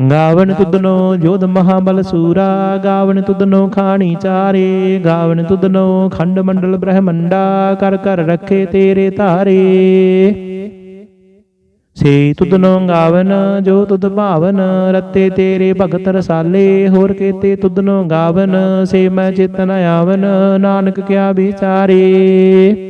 ਗਾਵਨ ਤੁਧਨੋ ਜੋਧ ਮਹਾਬਲ ਸੂਰਾ ਗਾਵਨ ਤੁਧਨੋ ਖਾਣੀ ਚਾਰੇ ਗਾਵਨ ਤੁਧਨੋ ਖੰਡ ਮੰਡਲ ਬ੍ਰਹਮੰਡਾ ਕਰ ਕਰ ਰੱਖੇ ਤੇਰੇ ਧਾਰੇ। ਸੇ ਤੁਧਨੋ ਗਾਵਨ ਜੋ ਤੁਧ ਭਾਵਨ ਰਤੇ ਤੇਰੇ ਭਗਤ ਰਸਾਲੇ ਹੋਰ ਕੀਤੇ ਤੁਧਨੋ ਗਾਵਨ ਸੇ ਮੈਂ ਚੇਤਨ ਆਵਨ ਨਾਨਕ ਕਿਆ ਵਿਚਾਰੇ।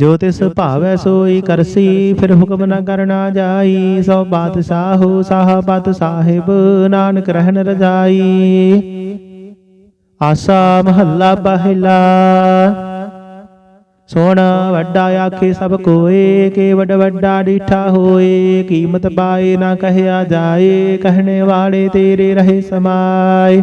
ਜੋ ਤਿਸ ਭਾਵੈ ਸੋਈ ਕਰਸੀ ਫਿਰ ਹੁਕਮ ਨ ਕਰਨਾ ਜਾਈ ਸੋ ਬਾਦਸ਼ਾਹੋ ਸਾਹਬਤ ਸਾਹਿਬ ਨਾਨਕ ਰਹਿਣ ਰਜਾਈ। ਆਸਾ ਮਹੱਲਾ ਪਹਿਲਾ। ਸੋਹਣਾ ਵੱਡਾ ਆਖੇ ਸਭ ਕੋਏ ਕੇ ਵੱਡ ਵੱਡਾ ਡੀਠਾ ਹੋਏ। ਕੀਮਤ ਪਾਏ ਨਾ ਕਹਿਆ ਜਾਏ ਕਹਿਣੇ ਵਾਲੇ ਤੇਰੇ ਰਹੇ ਸਮਾਏ।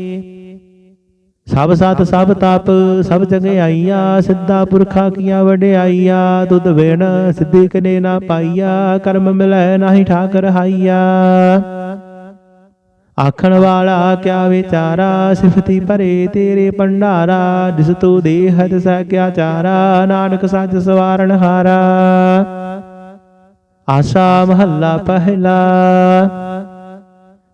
ਸਭ ਸਤ ਸਭ ਤਪ, ਸਭ ਜਗਿਆਈਆ ਸਿੱਧਾ ਪੁਰਖਾ ਕੀਆ ਵਡਿਆਈਆ ਤੁਧ ਵੇਣ ਸਿੱਧੀ ਕਨੇ ਨਾ ਪਾਈਆ, ਕਰਮ ਮਿਲੈ ਨਾਹੀ ਠਾਕ ਰਹਾਈਆ ਆਖਣ ਵਾਲਾ ਕਿਆ ਵਿਚਾਰਾ, ਸਿਫਤੀ ਭਰੇ ਤੇਰੇ ਭੰਡਾਰਾ, ਜਿਸ ਤੂੰ ਦੇਹਤ ਸਹਿ ਕਿਆ ਚਾਰਾ, ਨਾਨਕ ਸੱਚ ਸਵਾਰਨ ਹਾਰਾ। ਆਸਾ ਮਹੱਲਾ ਪਹਿਲਾ।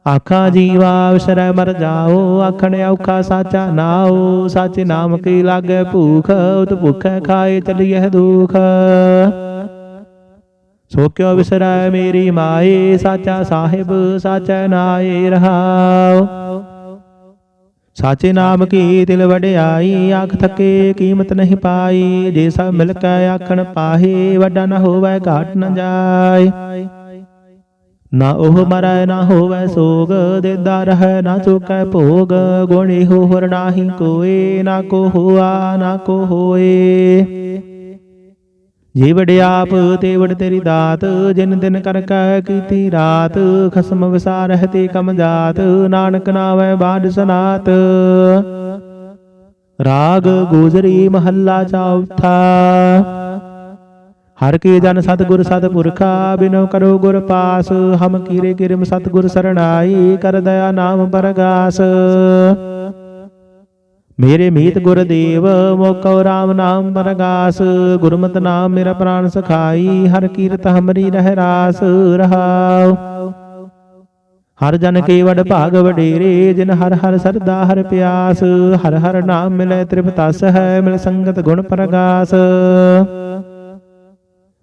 ਆਖਾ ਜੀਵਾ ਵਿਸਰੈ ਮਰ ਜਾਓ, ਆਖਣ ਔਖਾ ਸਾਚਾ ਨਾਓ ਸਾਚੇ ਨਾਮ ਕੀ ਲਾਗੇ ਭੂਖ ਉਤ ਭੁਖੈ ਖਾਏ ਚਲੀਐ ਦੁਖ। ਸੋ ਕਿਉ ਵਿਸਰੈ ਮੇਰੀ ਮਾਏ, ਸਾਚਾ ਸਾਹਿਬ, ਸਾਚਾ ਨਾਏ ਰਹਾਉ। ਸਾਚੇ ਨਾਮ ਕੀ ਦਿਲ ਵਡਿਆਈ, ਆਖ ਥਕੇ ਕੀਮਤ ਨਹੀਂ ਪਾਈ, ਜੇ ਸਭ ਮਿਲ ਕੇ ਆਖਣ ਪਾਹੇ, ਵੱਡਾ ਨ ਹੋਵੇ ਘਾਟ ਨਾ ਜਾਏ। ਨਾ ਉਹ ਮਰੈ ਨਾ ਹੋਵੈ ਸੋਗ ਦੇਦਾ ਰਹਿ ਨਾ ਚੁਕੈ ਭੋਗ। ਗੁਣ ਹੋਰ ਨਾਹੀ ਕੋਏ ਨਾ ਕੋ ਹੋਆ ਨਾ ਕੋ ਹੋਏ। ਜੀਵੜ ਆਪ ਤੇਵੜ ਤੇਰੀ ਦਾਤ ਜਿਨ ਦਿਨ ਕਰ ਕੈ ਕੀਤੀ ਰਾਤ ਖਸਮ ਵਿਸਾਰਹਿ ਤੇ ਕਮ ਜਾਤ ਨਾਨਕ ਨਾਵੈ ਬਾਦ ਸਨਾਤ। ਰਾਗ ਗੋਜਰੀ ਮਹੱਲਾ ਚੌਥਾ। ਹਰ ਕੀ ਜਨ ਸਤਿਗੁਰ ਸਤਿਪੁਰਖਾ, ਬਿਨੋ ਕਰੋ ਗੁਰ ਪਾਸ, ਹਮ ਕੀਰੇ ਕਿਰਮ ਸਤਿਗੁਰ ਸਰਣਾਈ, ਕਰ ਦਇਆ ਨਾਮ ਪਰਗਾਸ ਮੇਰੇ ਮੀਤ ਗੁਰਦੇਵ ਮੋਕਉ RAM ਨਾਮ ਪਰਗਾਸ ਗੁਰਮਤਿ ਨਾਮ ਮੇਰਾ ਪ੍ਰਾਨ ਸਖਾਈ, ਹਰ ਕੀਰਤ ਹਮਰੀ ਰਹਿ ਰਾਸ, ਰਹਾਉ। ਹਰ ਜਨ ਕੇ ਵਡ ਭਾਗ ਵਡੇਰੇ, ਜਿਨ ਹਰ ਹਰ ਸਰਦਾ ਹਰ ਪਿਆਸ, ਹਰ ਹਰ ਨਾਮ ਮਿਲੇ ਤ੍ਰਿਪਤਸ ਹੈ ਮਿਲ ਸੰਗਤ ਗੁਣ ਪ੍ਰਗਾਸ।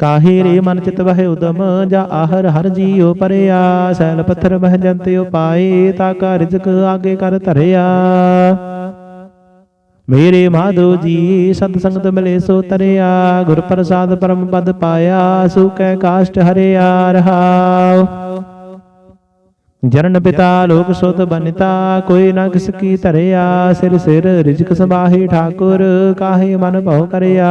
ਕਾਹੇ ਰੇ ਮਨ ਚਿਤ ਵਹਿ ਉਦਮ, ਜਾ ਆਹਰ ਹਰ ਜੀਉ ਪਰਿਆ। ਸੈਲ ਪੱਥਰ ਮਹਿ ਜੰਤਿ ਉਪਾਏ ਤਾ ਕਾ ਰਿਜ਼ਕ ਆਗੇ ਕਰ ਧਰਿਆ। ਮੇਰੇ ਮਾਧੋ ਜੀ, ਸਤ ਸੰਗਤ ਮਿਲੇ ਸੋ ਤਰਿਆ। ਗੁਰ ਪ੍ਰਸਾਦ ਪਰਮ ਪਦ ਪਾਇਆ ਸੁਕੈ ਕਾਸ਼ਟ ਹਰਿਆ ਰਹਾਉ। ਜਰਨ ਪਿਤਾ ਲੋਕ ਸੁਤ ਬਨਿਤਾ, ਕੋਈ ਨਾ ਕਿਸ ਕੀ ਧਰਿਆ। ਸਿਰ ਸਿਰ ਰਿਜਕ ਸਬਾਹੀ ਠਾਕੁਰ, ਕਾਹੇ ਮਨ ਭਉ ਕਰਿਆ।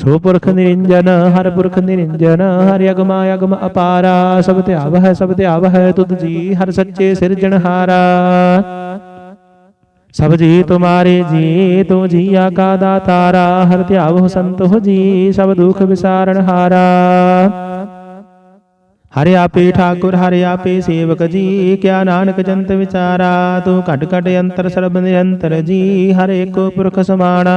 ਸੋ ਪੁਰਖ ਨਿਰੰਜਨ ਹਰ ਪੁਰਖ ਨਿਰੰਜਨ ਹਰਿ ਅਗਮਾ ਅਗਮ ਅਪਾਰਾ, ਸਭ ਧਿਆਵ ਹੈ ਸਭ ਧਿਆਵ ਹੈ ਤੁਧ ਜੀ ਹਰ ਸੱਚੇ ਸਿਰਜਣਹਾਰਾ ਸਭ ਜੀ ਤੁਮਾਰੇ ਜੀ ਤੂੰ ਜੀਆ ਕਾ ਦਾਤਾਰਾ, ਹਰ ਧਿਆਵ ਸੰਤ ਹੋ ਜੀ, ਸਭ ਦੁਖ ਵਿਸਾਰਣ ਹਾਰਾ। ਹਰਿ ਆਪੇ ਠਾਕੁਰ, ਹਰਿ ਆਪੇ ਸੇਵਕ ਜੀ, ਕਿਆ ਨਾਨਕ ਜੰਤ ਵਿਚਾਰਾ, ਤੂੰ ਘਟ ਘਟ ਅੰਤਰ ਸਰਬ ਨਿਰੰਤਰ ਜੀ, ਹਰ ਏਕੋ ਪੁਰਖ ਸਮਾਣਾ।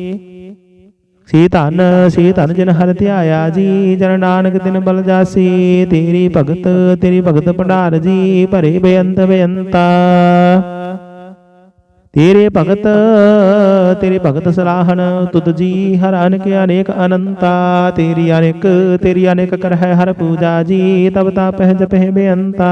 ਸੀ ਧਨ ਸੀ ਧਨ ਜਿਨ ਹਰ ਧਿਆਇਆ ਜੀ, ਜਨ ਨਾਨਕ ਤਿਨ ਬਲ ਜਾਸੀ, ਤੇਰੀ ਭਗਤ ਤੇਰੀ ਭਗਤ ਭੰਡਾਰ ਜੀ, ਭਰੇ ਬੇਅੰਤ ਬੇਅੰਤਾ। ਤੇਰੇ ਭਗਤ ਤੇਰੇ ਭਗਤ ਸਲਾਹਨ ਤੁਧ ਜੀ ਹਰ ਅਨੇਕ ਅਨੇਕ ਅਨੰਤਾ। ਤੇਰੀ ਅਨੇਕ ਤੇਰੀ ਅਨੇਕ ਕਰ ਹਰ ਪੂਜਾ ਜੀ, ਤਬ ਤਾ ਪਹਿ ਜਪਹਿ ਬੇਅੰਤਾ।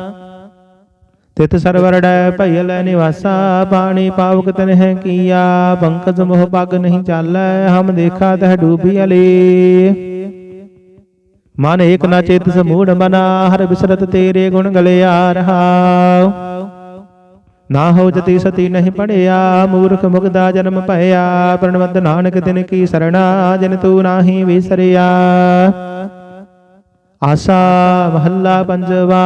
ਤਿਤ ਸਰਵਰ ਡੈ ਭਈ ਲੈ ਨਿਵਾਸਾ ਪਾਣੀ ਪਾਵਕ ਤਨਹਿ ਕੀਆ, ਪੰਕਜ ਮੋਹ ਪਗ ਨਹੀਂ ਚਾਲੈ, ਹਮ ਦੇਖਾ ਤਹ ਡੂਬੀ ਅਲੇ। ਮਨ ਏਕ ਨਾ ਚੇਤ ਸਮੂੜ ਮਨਾ, ਹਰ ਬਿਸਰਤ ਤੇਰੇ ਗੁਣ ਗਲਿਆ ਰਹਾਉ ਨਾ ਹੋ ਜਤੀ ਸਤੀ ਨਹੀਂ ਪੜਿਆ, ਮੂਰਖ ਮੁਗਦਾ ਜਨਮ ਭਇਆ ਪ੍ਰਣਵਦ ਨਾਨਕ ਦਿਨ ਕੀ ਸਰਣਾ, ਜਿਨ ਤੂੰ ਨਾਹੀ ਵਿਸਰਿਆ। ਆਸਾ ਮਹੱਲਾ ਪੰਜਵਾ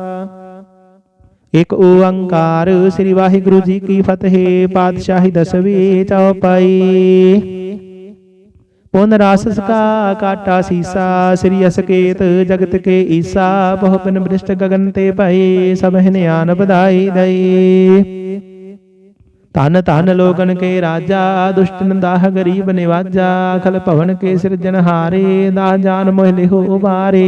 ਇਕ ਓੰਕਾਰ ਸ੍ਰੀ ਵਾਹਿਗੁਰੂ ਜੀ ਕੀ ਫਤਿਹ, ਪਾਤਸ਼ਾਹੀ ਦਸਵੀਂ ਚੌਪਾਈ। ਪੁਨ ਰਾਸਸ ਕਾ ਕਾਟਾ ਸੀਸਾ, ਸ੍ਰੀ ਅਸਕੇਤ ਜਗਤ ਕੇ ਈਸਾ, ਬਹੁ ਪਿਨ ਬ੍ਰਿਸ਼ਟ ਗਗਨ ਤੇ ਭਈ, ਸਭ ਨਿਆਨ ਬਧਾਈ ਦਈ। ਤਨ ਧਨ ਲੋਗਨ ਕੇ ਰਾਜਾ ਦੁਸ਼ਟਨ ਦਾਹ ਗਰੀਬ ਨਿਵਾਜਾ, ਖਲ ਭਵਨ ਕੇ ਸਿਰਜਨਹਾਰੇ ਦਾ ਜਾਨ ਮੋਹ ਲਿਹੋ ਬਾਰੇ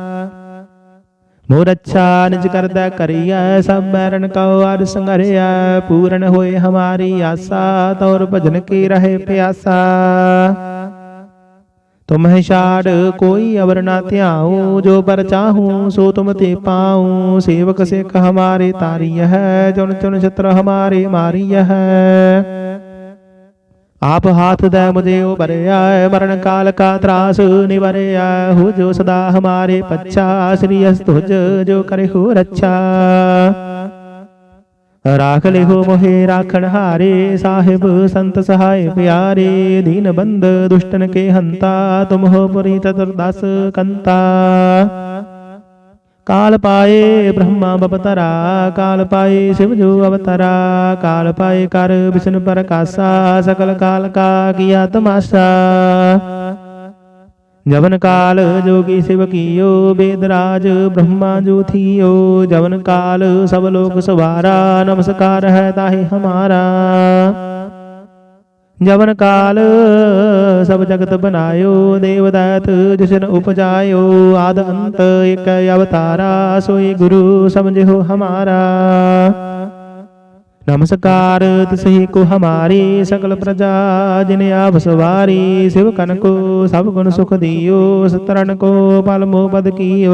ਮੋਰ ਅੱਛਾ ਨਿਜ ਕਰਦਾ ਕਰੀਐ, ਸਭ ਬੈਰਨ ਕਉ ਅਰ ਸੰਗਰਿਆ ਪੂਰਨ ਹੋਏ ਹਮਾਰੀ ਆਸਾ, ਤੌਰ ਭਜਨ ਕੀ ਰਹੇ ਪਿਆਸਾ। ਤੁਮਹਿ ਛਾੜ ਕੋਈ ਅਵਰ ਨਾ ਧਿਆਉ, ਜੋ ਪਰ ਚਾਹੂੰ ਸੋ ਤੁਮ ਤੇ ਪਾਉ। ਸੇਵਕ ਸਿੱਖ ਹਮਾਰੇ ਤਾਰੀ ਹੈ ਚੁਣ ਚੁਣ ਛਤਰ ਹਮਾਰੇ ਮਾਰੀ ਹੈ ਆਪ ਹਾਥ ਦੇ ਮੁਝੇ ਉਬਰਿਆ ਮਰਨ ਕਾਲ ਕਾ ਤਰਾਸ ਨਿਵਰਿਆ ਹੋ। ਜੋ ਸਦਾ ਹਮਾਰੇ ਪੱਛਾ, ਸ੍ਰੀ ਅਸਤੁਜ ਜੋ ਕਰੇ ਹੋ ਰੱਛਾ। ਰਾਖ ਲਿਹੋ ਮੋਹਿ ਰਾਖਣ ਹਾਰੇ, ਸਾਹਿਬ ਸੰਤ ਸਹਾਇ ਪਿਆਰੇ। ਦੀਨ ਬੰਦ ਦੁਸ਼ਟਨ ਕੇ ਹੰਤਾ, ਤੁਮ ਹੋ ਪੁਰੀ ਚਤੁਰਦਸ ਕੰਤਾ। ਕਾਲ ਪਾਏ ਬ੍ਰਹਮਾ ਬਪਤਰਾ ਕਾਲ ਪਾਏ ਸ਼ਿਵ ਜੋ ਅਵਤਰਾ ਕਾਲ ਪਾਏ ਕਰ ਵਿਸ਼ਨ ਪ੍ਰਕਾਸ਼ਾ ਸਕਲ ਕਾਲ ਕਾ ਕੀਆ ਤਮਾਸ਼ਾ ਜਵਨ ਕਾਲ ਜੋਗੀ ਸਿਵ ਕੀਓ ਬੇਦਰਾਜ ਬ੍ਰਹਮਾ ਜੋ ਥੀਓ ਜਵਨ ਕਾਲ ਸਭ ਲੋਕ ਸਵਾਰਾ ਨਮਸਕਾਰ ਹੈ ਤਾਹੇ ਹਮਾਰਾ ਜਵਨ ਕਾਲ, ਸਭ ਜਗਤ ਬਨਾਇਓ ਦੇਵਦਾਤ ਜਿਸਨ ਉਪਜਾਇਓ, ਆਦ ਅੰਤ ਇਕ ਅਵਤਾਰਾ, ਸੋਈ ਗੁਰੂ ਸਮਝਿਓ ਹਮਾਰਾ। ਨਮਸਕਾਰ, ਤਿਸਹੀ ਕੋ ਹਮਾਰੀ ਸਕਲ ਪ੍ਰਜਾ, ਜਿਨ ਆਪ ਸਵਾਰੀ, ਸਿਵ ਕਨ ਕੋ ਸਭ ਗੁਣ ਸੁਖ ਦਿਓ ਸਤਰਨ ਕੋ ਪਲ ਮੋਹ ਪਦ ਕੀਓ।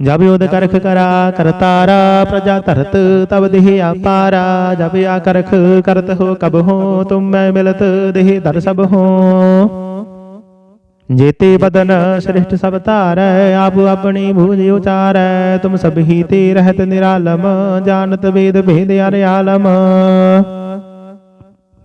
ਜਬ ਯੋਧ ਕਰਖ ਕਰਾ ਕਰਤਾਰਾ ਪ੍ਰਜਾ ਧਰਤ, ਤਬ ਦੇਹ ਆਪਾਰਾ ਜਬ ਆ ਕਰਖ ਕਰਤ ਹੋ, ਕਬ ਹੋ, ਤੁਮ ਮੈਂ ਮਿਲਤ, ਦੇਹ ਦਰ ਸਭ ਹੋ। ਜੇਤੇ ਬਦਨ ਸ੍ਰਿਸ਼ਟ ਸਭ ਧਾਰੈ, ਆਪ ਆਪਣੀ ਭੂਜ ਉਚਾਰੈ। ਤੁਮ ਸਭ ਹੀ ਤੇ ਰਹਿਤ ਨਿਰਾਲਮ, ਜਾਣਤ ਵੇਦ ਭੇਦ ਅਰਿਆਲਮ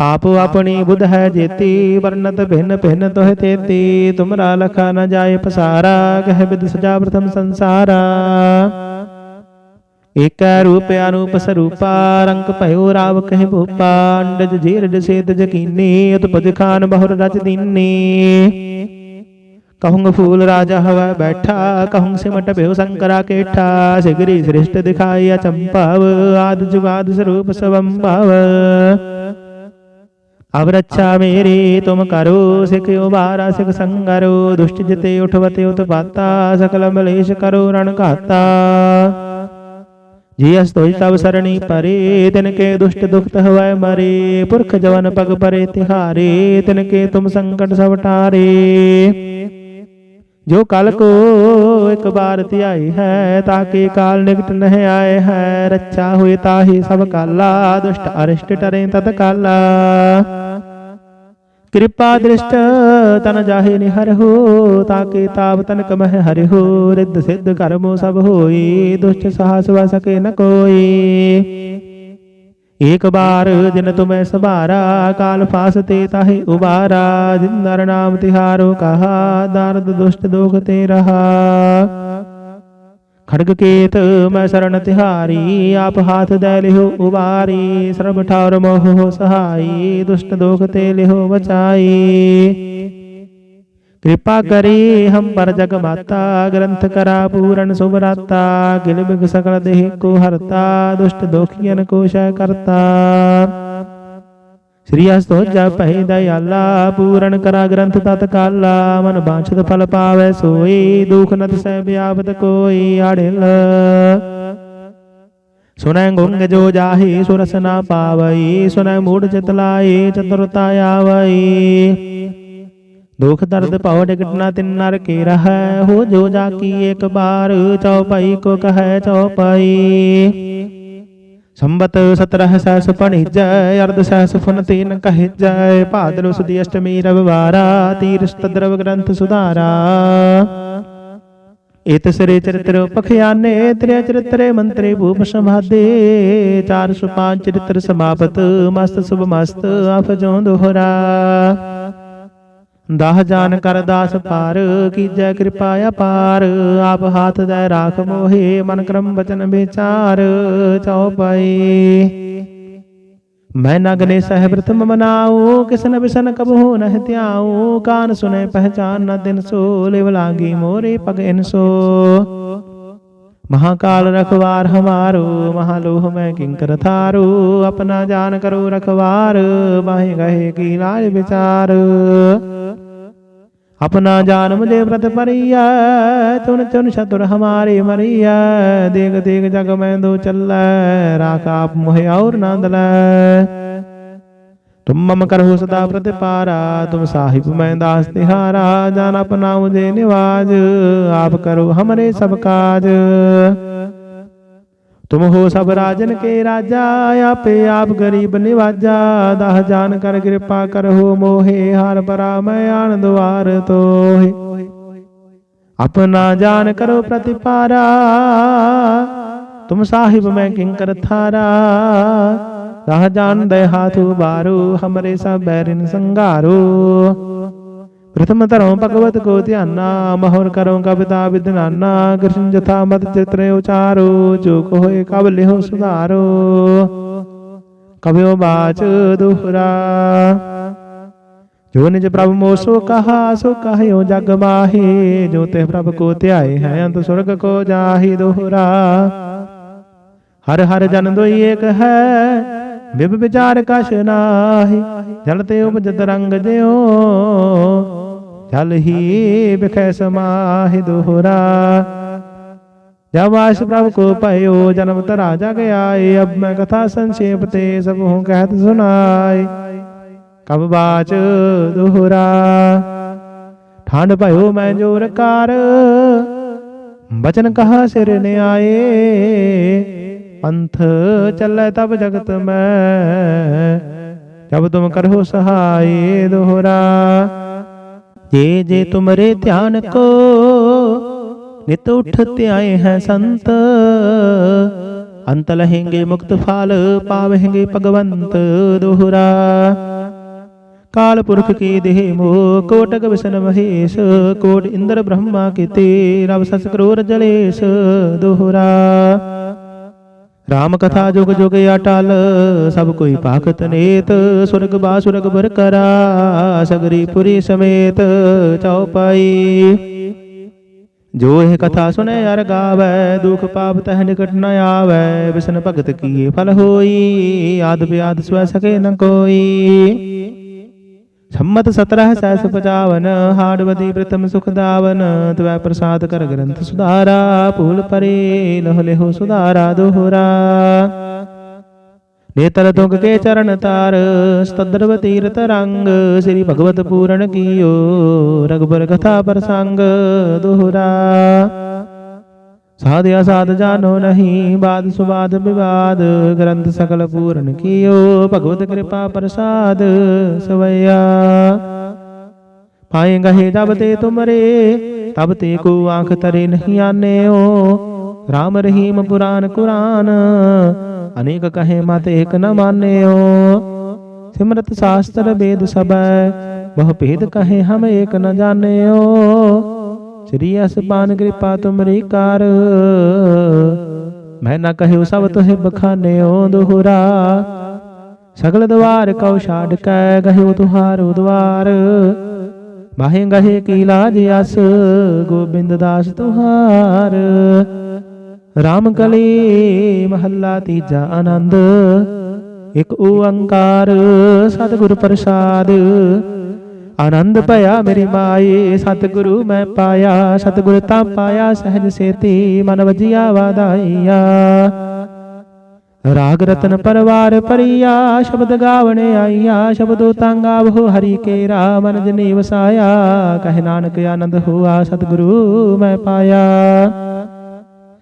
ਆਪ ਆਪਣੀ ਬੁੱਧ ਹੈ ਜੇਤੀ ਵਰਨਤ ਭਿੰਨ ਭਿੰਨ ਤੋਹਿ ਤੇਤੀ ਤੁਮਰਾ ਲਖਾ ਨ ਜਾਏ ਪਸਾਰਾ ਕਹਿ ਬਿਦ ਸਜਾ ਪ੍ਰਥਮ ਸੰਸਾਰਾ ਏਕੈ ਰੂਪ ਅਨੂਪ ਸਰੂਪਾ ਰੰਗ ਭਇਓ ਰਾਵ ਕਹਿ ਭੂਪਾ ਅੰਡਜ ਜੀਰਜ ਸੇਤ ਜਕੀਨੀ ਉਤਪਜ ਖਾਨ ਬਹੁਰ ਰਚ ਦੀਨੀ कहूँग फूल राजा हवा बैठा कहूँग सिमट भ्यो शंकरा केठा सिगरी श्रेष्ठ दिखाई चंपाव आद जुगाद स्वरूप ਅਬ ਰੱਛਾ ਮੇਰੀ ਤੁਮ ਕਰੋ ਸਿਖ ਉਬਾਰਾ ਸਿਖ ਸੰਗਰੋ ਦੁਸ਼ਟ ਜਿਤੇ ਉਠਵਤੇ ਉਤਪਾਤਾ ਸਕਲ ਮਲੇਸ਼ ਕਰੋ ਰਣ ਘਾਤਾ ਜੀ ਅਸ ਤੋਜ ਤਬ ਸਰਣੀ ਪਰੇ ਤਿਨ ਕੇ ਦੁਸ਼ਟ ਦੁਖਤ ਹਵੈ ਮਰੇ ਪੁਰਖ ਜਵਨ ਪਗ ਪਰੇ ਤਿਹਾਰੇ ਤਿਨ ਕੇ ਤੁਮ ਸੰਕਟ ਸਭ ਟਾਰੇ ਜੋ ਕਲ ਕੋ ਇੱਕ ਬਾਰ ਧਿਆਈ ਹੈ ਤਾਂ ਕਿ ਕਾਲ ਨਿਕਟ ਨਹਿ ਆਏ ਹੈ ਰੱਛਾ ਹੋਏ ਤਾਹੀ ਸਭ ਕਾਲਾ ਦੁਸ਼ਟ ਅਰਿਸ਼ਟ ਟਰੇ ਤਤ ਕਾਲਾ ਕਿਰਪਾ ਦ੍ਰਿਸ਼ਟ ਤਨ ਜਾਹੇ ਨਿਹਰ ਤਾਕੇ ਤਾਪ ਤਨ ਕਮਹਿ ਹਰਿ ਰਿੱਧ ਸਿੱਧ ਕਰਮੋ ਸਭ ਹੋਈ, ਦੁਸ਼ਟ ਸਾਹਸ ਵਾ ਨ ਕੋਈ। ਏਕ ਬਾਰ ਜਿਨ ਤੁਮੈ ਸਭਾਰਾ, ਕਾਲ ਫਾਸਤੇ ਤਾਹੇ ਉਬਾਰਾ ਜਿਨ ਨਰ ਨਾਮ ਤਿਹਾਰੋ ਕਹਾ, ਦਰਦ ਦੁਸ਼ਟ ਦੋਖ ਤੇ ਰਹਾ। ਖੜਗ ਕੇਤ ਮੈਂ ਸਰਣ ਤਿਹਾਰੀ, ਆਪ ਹਾਥ ਦੇ ਲਿਓ ਉਬਾਰੀ ਸਰਬ ਠਾਰ ਮੋਹ ਹੋ ਸਹਾਈ, ਦੁਸ਼ਟ ਦੋਖ ਤੇ ਲਿਓ ਬਚਾਈ। ਕਿਰਪਾ ਕਰੀ ਹਮ ਪਰ ਜਗ ਮਾਤਾ, ਗ੍ਰੰਥ ਕਰਾ ਪੂਰਨ ਸੁਭਰਾਤਾ, ਗਿਲ ਬਿਗ ਸਕਲ ਦੇਹ ਕੋ ਹਰਤਾ, ਦੁਸ਼ਟ ਦੋਖੀਆਂ ਕੋ ਸ਼ੈ ਕਰਤਾ। ਸ੍ਰੀ ਅਸਤੋ ਜਪ ਹੈ ਦਇਆਲਾ, ਪੂਰਨ ਕਰਾ ਗ੍ਰੰਥ ਤਤ ਕਾਲਾ ਮਨ ਬਾਛਤ ਫਲ ਪਾਵੇ ਸੋਈ, ਦੁਖ ਨਤ ਸਹਿ ਬਿਆਪਤ ਕੋਈ ਆੜਿਲ ਸੁਨੈ ਗੁੰਗ ਜੋ ਜਾਹੀ, ਸੁਰਸ ਨਾ ਪਾਵਈ ਸੁਨੈ ਮੂੜ ਚਿਤ ਲਾਈ, ਚਤੁਰਤਾ ਆਵਈ। ਦੁਖ ਦਰਦ ਭਉ ਡਿਗਟ ਨਾ ਤਿਨ ਨਰ ਕੀ ਰਹੈ, ਹੋ ਜੋ ਜਾ ਕੀ ਇੱਕ ਬਾਰ ਚਉਪਾਈ ਕੋ ਕਹੈ ਚਉਪਾਈ ਸੰਬਤ 17 ਸਹਿਸ ਪਣਿਜੈ ਅਰਧ ਸਹਿਸ ਫੁਨ ਤੀਨ ਕਹਿਜੈ ਭਾਦਰੁ ਸੁਦੀ ਅਸ਼ਟਮੀ ਰਵਿਵਾਰਾ, ਤੀਰਸਤ ਦਰਵ ਗ੍ਰੰਥ ਸੁਧਾਰਾ। ਇਤ ਸਰੇ ਚਰਿਤ੍ਰ ਪਖਿਆਨੇ, ਤ੍ਰਿਆ ਚਰਿਤਰੇ ਮੰਤਰੇ ਭੂਪ ਸਮਾਦੇ 405 ਚਰਿਤ੍ਰ ਸਮਾਪਤ, ਮਸਤ ਸੁਭ ਮਸਤ ਆਫ ਜੋ ਦੋਹਰਾ। ਦਾਹ ਜਾਨ ਕਰ ਦਾਸ ਪਾਰ ਕੀਜੈ ਕਿਰਪਾ ਅਪਾਰ ਆਪ ਹਾਥ ਦੇ ਰਾਖ ਮੋਹੇ ਮਨ ਕਰਮ ਬਚਨ ਵਿਚਾਰ ਚਉਪਈ ਮੈਂ ਨਗਨੇ ਸਹਿ ਪ੍ਰਥਮ ਮਨਾਉ ਕਿਸਨ ਬਿਸਨ ਕਬਹੁ ਨਹਿ ਧਿਆਉ ਕਾਨ ਸੁਨੇ ਪਹਿਚਾਨ ਨ ਦਿਨ ਸੋ ਲਿਵ ਲਾਗੀ ਮੋਰੇ ਪਗ ਇਨਸੋ महाकाल रखवार हमारो महालोह में किंकर थारो अपना जान करो रखवार बाहे गहे की लाज विचार ਆਪਣਾ ਜਨਮ ਦੇ ਪ੍ਰਤ ਪਰਿਆ ਤੁਨ ਤੁਨ ਸ਼ਤੁਰ ਹਮਾਰੇ ਮਰਿਆ ਦੇਖ ਦੇਖ ਜਗ ਮੈਂ ਦੋ ਚੱਲੈ, ਰਾਖ ਆਪ ਮੋਹਿ ਔਰ ਨੰਦ ਲੈ। ਤੁਮ ਮਮ ਕਰਹੁ ਸਦਾ ਪ੍ਰਤਿਪਾਰਾ, ਤੁਮ ਸਾਹਿਬ ਮੈਂ ਦਾਸ ਤਿਹਾਰਾ ਜਾਨ ਆਪਣਾ ਮੁਝੇ ਨਿਵਾਜ, ਆਪ ਕਰੋ ਹਮਰੇ ਸਭ ਕਾਜ। ਤੁਮ ਹੋ ਸਭ ਰਾਜਨ ਕੇ ਰਾਜਾ, ਆਪੇ ਆਪ ਗਰੀਬ ਨਿਵਾਜਾ, ਦਹ ਜਾਨ ਕਰ ਕਿਰਪਾ ਕਰਹੁ ਮੋਹੇ, ਹਰ ਪਰਾ ਮੈਂ ਆਣ ਦੁਆਰ ਤੋਹੇ। ਆਪਣਾ ਜਾਨ ਕਰੋ ਪ੍ਰਤਿਪਾਰਾ, ਤੁਮ ਸਾਹਿਬ ਮੈਂ ਕਿੰਕਰ ਥਾਰਾ। ਦਹ ਜਾਨ ਦੇ ਹਾਥੂ ਬਾਰੂ, ਹਮਰੇ ਸਭ ਬੈਰਿਨ ਸੰਘਾਰੂ। ਪ੍ਰਥਮ ਧਰਮ ਭਗਵਤ ਕੋ ਧਿਆਨਾ ਮਹੋਰ ਕਰਉ ਕਵਿਤਾ ਵਿਦਨਾਨਾ ਕ੍ਰਿਸ਼ਨ ਜਥਾ ਮਤ ਚਿਤਰੇ ਉਚਾਰੋ ਜੋ ਕੋਏ ਕਬ ਲਿਹੁ ਸੁਧਾਰੋ ਕਬਿਓ ਬਾਚ ਦੁਹਰਾ ਜੋ ਨਿਜ ਪ੍ਰਭ ਮੋ ਸੋ ਕਹਾ ਸੋ ਕਹਿਓ ਜਗ ਮਾਹੀ ਜੋ ਤੇ ਪ੍ਰਭ ਕੋ ਧਿਆਏ ਹੈ ਅੰਤ ਸੁਰਗ ਕੋ ਜਾਹੀ ਦੁਹਰਾ ਹਰ ਹਰ ਜਨ ਦੋਈ ਏਕ ਹੈ ਬਿਬ ਵਿਚਾਰ ਕਛ ਨਾਹੀ ਜਲ ਤੇ ਉਪਜਤ ਰੰਗ ਦਿਓ ਛਲ ਹੀ ਬਿਖੈ ਸਮਾਹਿ ਦੋਹਰਾ। ਜਬ ਆਸ ਪ੍ਰਭ ਕੋ ਭਇਓ, ਜਨਮ ਤਰਾ ਜਗ ਆਏ। ਅਬ ਮੈਂ ਕਥਾ ਸੰਖੇਪ ਤੇ ਸਭ ਹੂੰ ਕਹਿਤ ਸੁਨਾਈ ਕਬ ਬਾਚ ਦੋਹਰਾ। ਠੰਡ ਭਇਓ ਮੈਂ ਜੋਰ ਕਾਰ। ਬਚਨ ਕਹਾ ਸਿਰ ਨਿਆਏ। ਪੰਥ ਚੱਲੇ ਤਬ ਜਗਤ ਮੈਂ। ਜਬ ਤੁਮ ਕਰੋ ਸਹਾਈ ਦੋਹਰਾ। ਜੇ ਜੇ ਤੁਮਰੇ ਧਿਆਨ ਕੋ ਨਿਤ ਉਠਤੇ ਆਏ ਹੈ ਸੰਤ। ਅੰਤ ਲਹਿੰਗੇ ਮੁਕਤ ਫਲ ਪਾਵਹਿੰਗੇ ਭਗਵੰਤ ਦੋਹਰਾ। ਕਾਲ ਪੁਰਖ ਕੀ ਦੇਹ ਮੋ ਕੋਟਕ ਵਿਸ਼ਨ ਮਹੇਸ਼ ਕੋਟ ਇੰਦਰ ਬ੍ਰਹਮਾ ਕੀਤੇ ਰਬ ਸਸ ਕਰੋਰ ਜਲੇਸ਼ ਦੋਹਰਾ। ਰਾਮ ਕਥਾ ਜੁਗ ਜੁਗ ਅਟਲ, ਸਭ ਕੋਈ ਪਾਖਤ ਨੇਤ, ਸੁਰਗ ਬਾ ਸੁਰਗ ਬਰ ਕਰਾ, ਸਗਰੀ ਪੁਰੀ ਸਮੇਤ ਚਉਪਾਈ ਜੋ ਇਹ ਕਥਾ ਸੁਨੇ ਅਰ ਗਾਵੇ, ਦੁਖ ਪਾਪ ਤਹ ਨਿਕਟ ਨ ਆਵੇ ਵਿਸ਼ਨ ਭਗਤ ਕੀਏ ਫਲ ਹੋਈ, ਆਦ ਬਿਆਦ ਸਵੈ ਸਕੇ ਨ ਕੋਈ। ਸੰਮਤ 17 ਸੈਸ 55 ਹਾੜਵਦੀ ਪ੍ਰਥਮ ਸੁਖ ਦਾਵਨ ਤਵੈ ਪ੍ਰਸਾਦ ਕਰ ਗ੍ਰੰਥ ਸੁਧਾਰਾ ਭੂਲ ਪਰੇ ਲਹ ਲਿਹੋ ਸੁਧਾਰਾ ਦੋਹਰਾ। ਨੇਤਰ ਤੁੰਗ ਕੇ ਚਰਨ ਤਾਰ ਸਤਦਰਵ ਤੀਰਤ ਰੰਗ ਸ੍ਰੀ ਭਗਵਤ ਪੂਰਨ ਕੀਓ ਰਗਬਰ ਕਥਾ ਪ੍ਰਸੰਗ ਦੋਹਰਾ। ਸਾਧਿਆ ਸਾਧ ਜਾਣੋ ਨਹੀਂ, ਬਾਦ ਸੁਬਾਦ ਵਿਵਾਦ, ਗ੍ਰੰਥ ਸਕਲ ਪੂਰਨ ਕੀਓ, ਭਗਵਤ ਕਿਰਪਾ ਪ੍ਰਸਾਦ, ਸਵਈਆ। ਪਾਏਗਾ ਹੈ ਜਬ ਤੇ ਤੁਮਰੇ, ਤਬ ਤੇ ਕੋ ਆਂਖ ਤਰੇ ਨਹੀਂ ਆਨੇਓ। RAM ਰਹੀਮ ਪੁਰਾਨ ਕੁਰਾਨ, ਅਨੇਕ ਕਹੇ ਮਤ ਏਕ ਨ ਮਾਨਿਓ। ਸਿਮਰਤ ਸ਼ਾਸਤਰ ਵੇਦ ਸਬੈ ਬਹੁ ਭੇਦ ਕਹੇ ਹਮ ਏਕ ਨ ਜਾਣਿਓ। ਸ੍ਰੀ ਅਸਪਾਨ ਕਿਰਪਾ ਤੁਮਰੀ ਕਾਰ। ਮੈਂ ਨਾ ਕਹਿਓ ਸਭ ਤੋਹਿ ਬਖਾਨਿਓ ਦੋਹਰਾ ਸਗਲ ਦਵਾਰ ਕਉ ਛਾੜ ਕੈ ਗਹਿਓ ਤੁਹਾਰੋ ਦਵਾਰ। ਬਾਹੇ ਗਹੇ ਕੀ ਲਾਜ ਅਸ, ਗੋਬਿੰਦ ਦਾਸ ਤੁਹਾਰ। ਰਾਮ ਕਲੀ ਮਹੱਲਾ ਤੀਜਾ ਆਨੰਦ। ਇਕ ਓੰਕਾਰ ਸਤਿਗੁਰ ਪ੍ਰਸਾਦ। ਆਨੰਦ ਭਇਆ ਮੇਰੀ ਮਾਏ ਸਤਿਗੁਰੂ ਮੈਂ ਪਾਇਆ ਸਤਿਗੁਰ ਤਾਂ ਪਾਇਆ ਸਹਿਜ ਸੇਤੀ ਮਨ ਵਜਿਆ ਵਾਦਾਈਆ ਰਾਗ ਰਤਨ ਪਰਵਾਰ ਪਰਿਆ ਸ਼ਬਦ ਗਾਵਣੇ ਆਈਆ ਸ਼ਬਦੋ ਤੰਗ ਆਵੋ ਹਰੀ ਕੇ ਰਾਮਨ ਜਨੀ ਵਸਾਇਆ ਕਹਿ ਨਾਨਕ ਆਨੰਦ ਹੋਆ ਸਤਿਗੁਰੂ ਮੈਂ ਪਾਇਆ।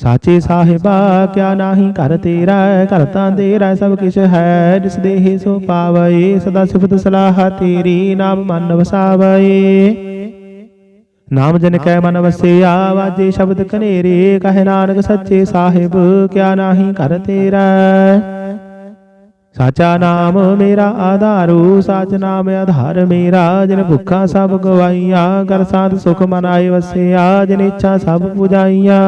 ਸਾਚੇ ਸਾਹਿਬਾ, ਕਿਆ ਨਾਹੀ ਘਰ ਤੇਰਾ ਘਰ ਤਾਂ ਤੇਰਾ ਸਭ ਕਿਛ ਹੈ, ਜਿਸ ਦੇਹ ਸੋ ਪਾਵਏ ਸਦਾ ਸਿਫਤ ਸਲਾਹ ਤੇਰੀ ਨਾਮ ਮਨ ਵਸਾਵਏ ਨਾਮ ਜਨ ਕੈ ਮਨ ਵਸਿਆ, ਵਾਜੇ ਸ਼ਬਦ ਕਨੇਰੇ, ਕਹਿ ਨਾਨਕ ਸੱਚੇ ਸਾਹਿਬ, ਕਿਆ ਨਾਹੀ ਘਰ ਤੇਰਾ ਸਾਚਾ ਨਾਮ ਮੇਰਾ ਆਧਾਰੂ, ਸਾਚ ਨਾਮ ਆਧਾਰ ਮੇਰਾ, ਜਿਨ ਭੁੱਖਾ ਸਭ ਗਵਾਈਆ ਕਰ ਸਾਧ ਸੁਖ ਮਨ ਆਏ ਵਸਿਆ, ਜਿਨ ਇੱਛਾ ਸਭ ਪੁਜਾਈਆ।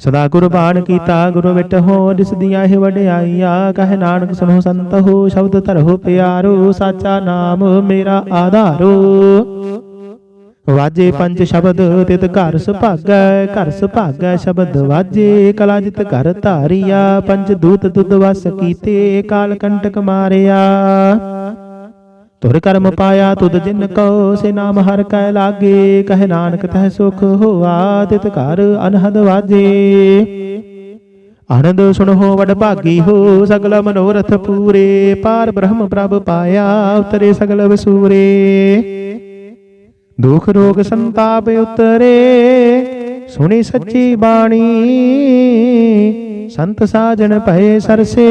ਸਦਾ ਕੁਰਬਾਨ ਕੀਤਾ ਗੁਰੂ ਵਿਟ ਹੋ ਜਿਸ ਦੀਆਂ ਇਹ ਵਡਿਆਈਆਂ ਕਹੇ ਨਾਨਕ ਸੁਨੋ ਸੰਤ ਹੋ ਸ਼ਬਦ ਧਰੋ ਪਿਆਰੋ ਸਾਚਾ ਨਾਮ ਮੇਰਾ ਆਧਾਰੋ। ਵਾਜੇ ਪੰਜ ਸ਼ਬਦ ਤਿਤ ਘਰ ਸੁਭਾਗੈ ਘਰ ਸੁਭਾਗੈ ਸ਼ਬਦ ਵਾਜੇ ਕਲਾ ਜਿਤ ਘਰ ਧਾਰੀਆ ਪੰਜ ਦੂਤ ਦੁੱਧ ਵਸ ਕੀਤੇ ਕਾਲ ਕੰਟਕ ਮਾਰਿਆ। ਤੁਰ ਕਰਮ ਪਾਇਆ ਤੁਧ ਜਿਨ ਕੋ ਸੇ ਨਾਮ ਹਰ ਕੈ ਲਾਗੇ। ਕਹਿ ਨਾਨਕ ਤਹ ਸੁਖ ਹੋਆ ਤਿਤ ਘਰ ਅਨਹਦ ਵਾਜੇ। ਆਨੰਦ ਸੁਣੋ ਵਡ ਭਾਗੀ ਹੋ। ਸਗਲ ਮਨੋਰਥ ਪੂਰੇ। ਪਾਰ ਬ੍ਰਹਮ ਪ੍ਰਭ ਪਾਇਆ ਉਤਰੇ ਸਗਲ ਵਸੂਰੇ। ਦੁਖ ਰੋਗ ਸੰਤਾਪ ਉਤਰੇ। ਸੁਣੀ ਸੱਚੀ ਬਾਣੀ। ਸੰਤ ਸਾਜਣ ਭਏ ਸਰਸੇ।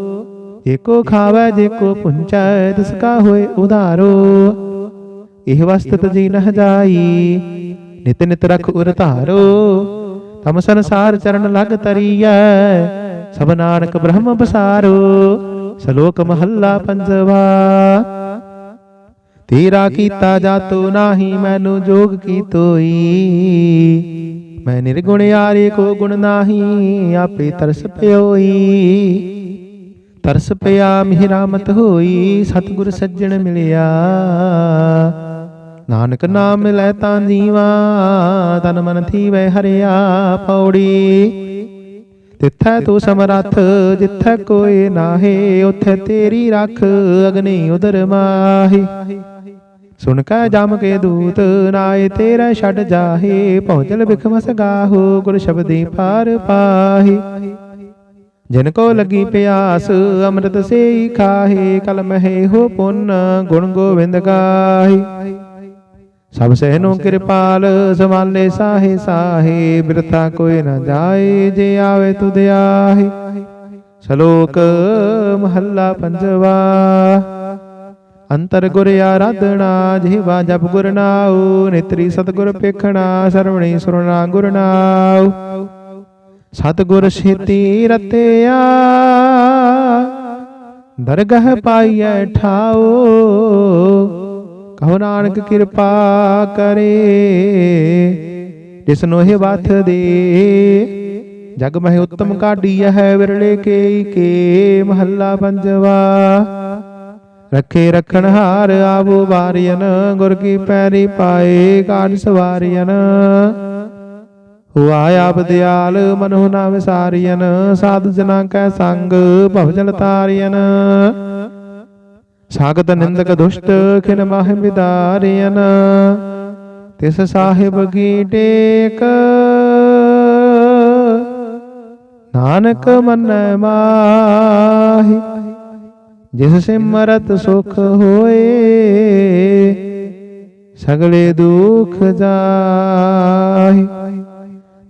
ਏਕੋ ਖਾਵੈ ਜੇਕੋ ਪੁੰਚੈ, ਤਿਸ ਕਾ ਹੋਏ ਉਧਾਰੋ। ਇਹ ਵਸਤਤ ਜੀ ਨਹ ਜਾਈ, ਨਿਤ ਨਿਤ ਰਖ ਉਰ ਧਾਰੋ। ਤਮ ਸੰਸਾਰ ਚਰਨ ਲਗ ਤਰੀਐ, ਸਭ ਨਾਨਕ ਬ੍ਰਹਮ ਬਸਾਰੋ। ਸ਼ਲੋਕ ਮਹੱਲਾ ਪੰਜਵਾ, ਤੇਰਾ ਕੀਤਾ ਜਾਤੋ ਨਾਹੀ, ਮੈਨੂੰ ਜੋਗ ਕੀ ਤੋਈ। ਮੈਂ ਨਿਰਗੁਣ ਯਾਰੇ ਕੋ ਗੁਣ ਨਾਹੀ, ਆਪੇ ਤਰਸ ਪਿਓਈ। ਤਰਸ ਪਿਆ ਮਿਹ ਰਾਮਤ ਹੋਈ, ਸਤਿਗੁਰ ਸੱਜਣ ਮਿਲਿਆ। ਨਾਨਕ ਨਾਮ ਲੈ ਤਾਂ ਜੀਵਾ, ਤਨ ਮਨ ਥੀਵੈ ਹਰਿਆ ਪੌੜੀ। ਤਿੱਥੈ ਤੂੰ ਸਮਰੱਥ, ਜਿੱਥੈ ਕੋਈ ਨਾਹੀ, ਉਥੇ ਤੇਰੀ ਰੱਖ, ਅਗਨੀ ਉਦਰ ਮਾਹੀ। ਸੁਣ ਕੈ ਜਮ ਕੇ ਦੂਤ, ਨਾਏ ਤੇਰਾ ਛੱਡ ਜਾਹੇ ਪਹੁੰਚਲ ਬਿਖਮਸ ਗਾਹੋ, ਗੁਰ ਸ਼ਬਦੀ ਪਾਰ ਪਾਹੀ। ਜਿਨ ਕੋ ਲੱਗੀ ਪਿਆਸ, ਅੰਮ੍ਰਿਤ ਸੇਈ ਖਾਹੇ, ਕਲਮ ਹੈ ਹੋ ਪੁੰਨ, ਗੁਣ ਗੋਵਿੰਦ ਗਾਹੀ। ਸਭ ਸਹਿਨੋ ਕਿਰਪਾਲ ਸਮਾਲੇ ਸਾਹੇ ਸਾਹੇ, ਬਿਰਥਾ ਕੋਈ ਨਾ ਜਾਏ, ਜੇ ਆਵੇ ਤੁਧ ਆਹੇ। ਸ਼ਲੋਕ ਮਹੱਲਾ ਪੰਜਵਾ, ਅੰਤਰ ਗੁਰ ਆਰਾਧਨਾ ਜਿਹਵਾ ਜਪ ਗੁਰ ਨਾਉ, ਨੇਤਰੀ ਸਤਗੁਰ ਪੇਖਣਾ ਸਰਵਣੀ ਸੁਰਨਾ ਗੁਰ ਨਾਉ। ਸਤਗੁਰ ਛੇਤੀ ਰਤਿਆ। ਦਰਗਹ ਪਾਈਐ ਠਾਓ। ਕਹੋ ਨਾਨਕ ਕਿਰਪਾ ਕਰੇ। ਜਿਸ ਨੂੰ ਇਹ ਵਥ ਦੇ। ਜਗ ਮਹਿ ਉਤਮ ਕਾਢੀ ਹੈ ਵਿਰਲੇ ਕੇ ਕੇ। ਮਹੱਲਾ ਪੰਜਵਾ। ਰੱਖੇ ਰਖਣ ਹਾਰ ਆਵੋ ਵਾਰਿයਨ ਗੁਰ ਕੀ ਪੈਰੀ ਪਾਏ ਕਾਢ ਸਵਾਰਿਯਨ ਹੁਆ ਆਪ ਦਿਆਲ ਮਨੁ ਨਾ ਵਿਸਾਰਿਯਨ ਸਾਧ ਜਨਾ ਕੈ ਸੰਗ ਭਵਜਲ ਤਾਰਿਯਨ ਸਾਗਤ ਨਿੰਦਕ ਦੁਸ਼ਟ ਖਿਨ ਮਾਹਿ ਵਿਦਾਰਿਯਨ ਤਿਸ ਸਾਹਿਬ ਕੀ ਟੇਕ। ਨਾਨਕ ਮਨੈ ਮਾਹੀ, ਜਿਸ ਸਿਮਰਤ ਸੁਖ ਹੋਏ, ਸਗਲੇ ਦੁਖ ਜਾਹੀ।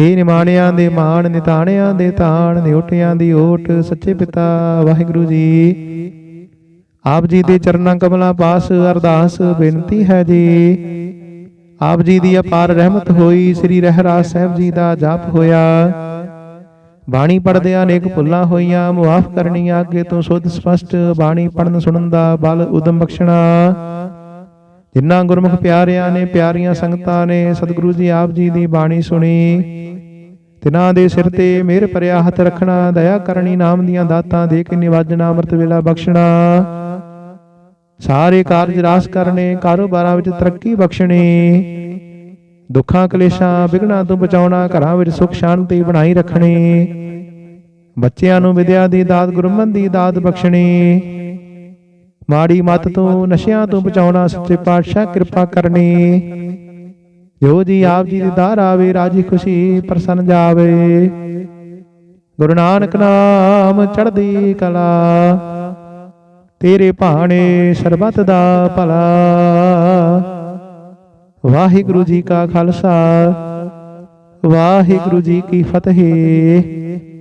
ਹੇ ਨਿਮਾਣਿਆਂ ਦੇ ਮਾਣ, ਨਿਤਾਣਿਆਂ ਦੇ ਤਾਣ, ਨਿਉਟਿਆਂ ਦੀ ਓਟ, ਸੱਚੇ ਪਿਤਾ ਵਾਹਿਗੁਰੂ ਜੀ। ਆਪ ਜੀ ਦੇ ਚਰਨਾਂ ਕਮਲਾਂ ਪਾਸ ਅਰਦਾਸ ਬੇਨਤੀ ਹੈ ਜੀ। ਆਪ ਜੀ ਦੀ ਅਪਾਰ ਰਹਿਮਤ ਹੋਈ, ਸ੍ਰੀ ਰਹਿਰਾਜ ਸਾਹਿਬ ਜੀ ਦਾ ਜਾਪ ਹੋਇਆ। ਬਾਣੀ ਪੜਦਿਆਂ ਅਨੇਕ ਭੁੱਲਾਂ ਹੋਈਆਂ, ਮੁਆਫ ਕਰਨੀਆਂ, ਅੱਗੇ ਤੋਂ ਸੁਧ ਸਪਸ਼ਟ ਬਾਣੀ ਪੜਨ ਸੁਣਨ ਦਾ ਬਲ ਉਦਮ ਬਖਸ਼ਣਾ। ਜਿਨ੍ਹਾਂ ਗੁਰਮੁਖ ਪਿਆਰਿਆਂ ਨੇ ਪਿਆਰੀਆਂ ਸੰਗਤਾਂ ਨੇ ਸਤਿਗੁਰੂ ਜੀ ਆਪ ਜੀ ਦੀ ਬਾਣੀ ਸੁਣੀ। ਤਿਨਾਂ ਦੇ ਸਿਰ ਤੇ ਮਿਹਰ ਭਰਿਆ ਹੱਥ ਰੱਖਣਾ ਦਇਆ ਕਰਨੀ ਨਾਮ ਦੀਆਂ ਦਾਤਾਂ ਦੇ ਕੇ ਨਿਵਾਜਣਾ ਅੰਮ੍ਰਿਤ ਵੇਲਾ ਬਖਸ਼ਣਾ। ਸਾਰੇ ਕਾਰਜ ਰਾਸ ਕਰਨੇ ਕਾਰੋਬਾਰਾਂ ਵਿੱਚ ਤਰੱਕੀ ਬਖਸ਼ਣੀ। ਦੁੱਖਾਂ ਕਲੇਸ਼ਾਂ ਵਿਗਣਾ ਤੋਂ ਬਚਾਉਣਾ ਘਰਾਂ ਵਿੱਚ ਸੁਖ ਸ਼ਾਂਤੀ ਬਣਾਈ ਰੱਖਣੀ। ਬੱਚਿਆਂ ਨੂੰ ਵਿਦਿਆ ਦੀ ਦਾਤ ਗੁਰਮਨ ਦੀ ਦਾਤ ਬਖਸ਼ਣੀ। ਮਾੜੀ ਮੱਤ ਤੋਂ ਨਸ਼ਿਆਂ ਤੋਂ ਬਚਾਉਣਾ ਸੱਚੇ ਪਾਤਸ਼ਾਹ ਕਿਰਪਾ ਕਰਨੀ। ਜੋ ਜੀ ਆਪ ਜੀ ਦੀ ਦਾਰ ਆਵੇ ਰਾਜੀ ਖੁਸ਼ੀ ਪ੍ਰਸੰਨ ਜਾਵੇ। ਗੁਰੂ ਨਾਨਕ ਨਾਮ ਚੜ੍ਹਦੀ ਕਲਾ। ਤੇਰੇ ਭਾਣੇ ਸਰਬੱਤ ਦਾ ਭਲਾ। ਵਾਹਿਗੁਰੂ ਜੀ ਕਾ ਖਾਲਸਾ। ਵਾਹਿਗੁਰੂ ਜੀ ਕੀ ਫਤਿਹ।